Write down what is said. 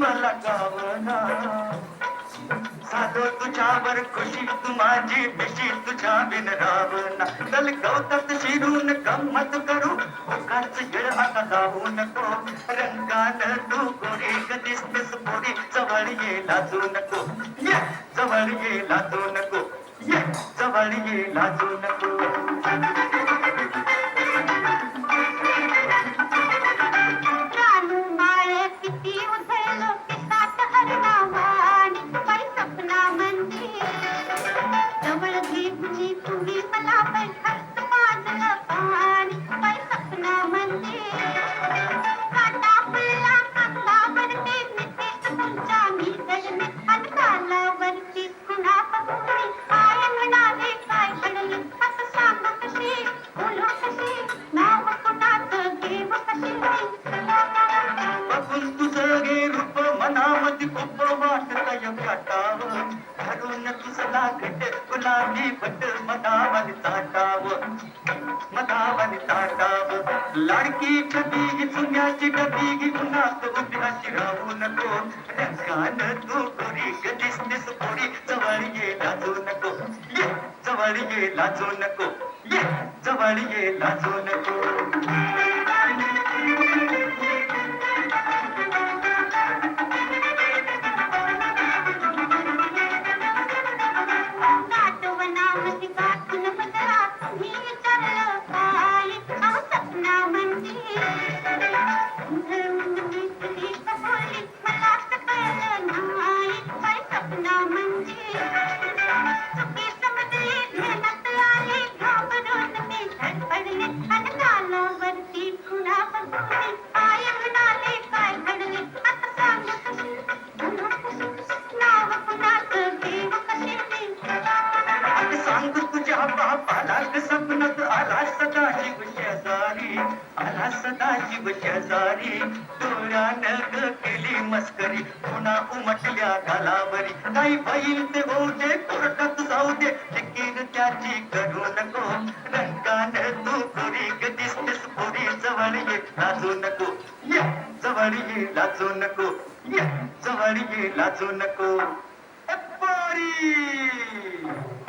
मला गावना साधो तुझ्यावर खुशी तू माझी पिशी तुझ्या बिन रावना दल गवतात शिरून गंमत करू आता लावू नको रंगान तू गोरी दिसतेस पोरी जवळ ये लाजू नको ये जवळ ये लाजू नको ये जवळ ये लाजू नको धरून घट गुलाबी लाडकी कधी ही चुन्याची कधी ही उन्हात उद्याची राहू नको रंगान तू गोरी कधीच दिस पोरी जवळ ये लाजू नको ये जवळ ये लाजू नको ये जवळ ये लाजू नको. जीव शेजारी डोळ्यानं ग केली मस्करी पुन्हा उमटल्या गालावरी. काही बैल ते होऊ दे कोर्टात जाऊ दे फिकीर त्याची करू नको. रंगान तू गोरी ग दिसतेस पुरी जवळ ये लाजू नको. ये जवळ ये लाजू नको. ये जवळ ये लाजू नको. पोरी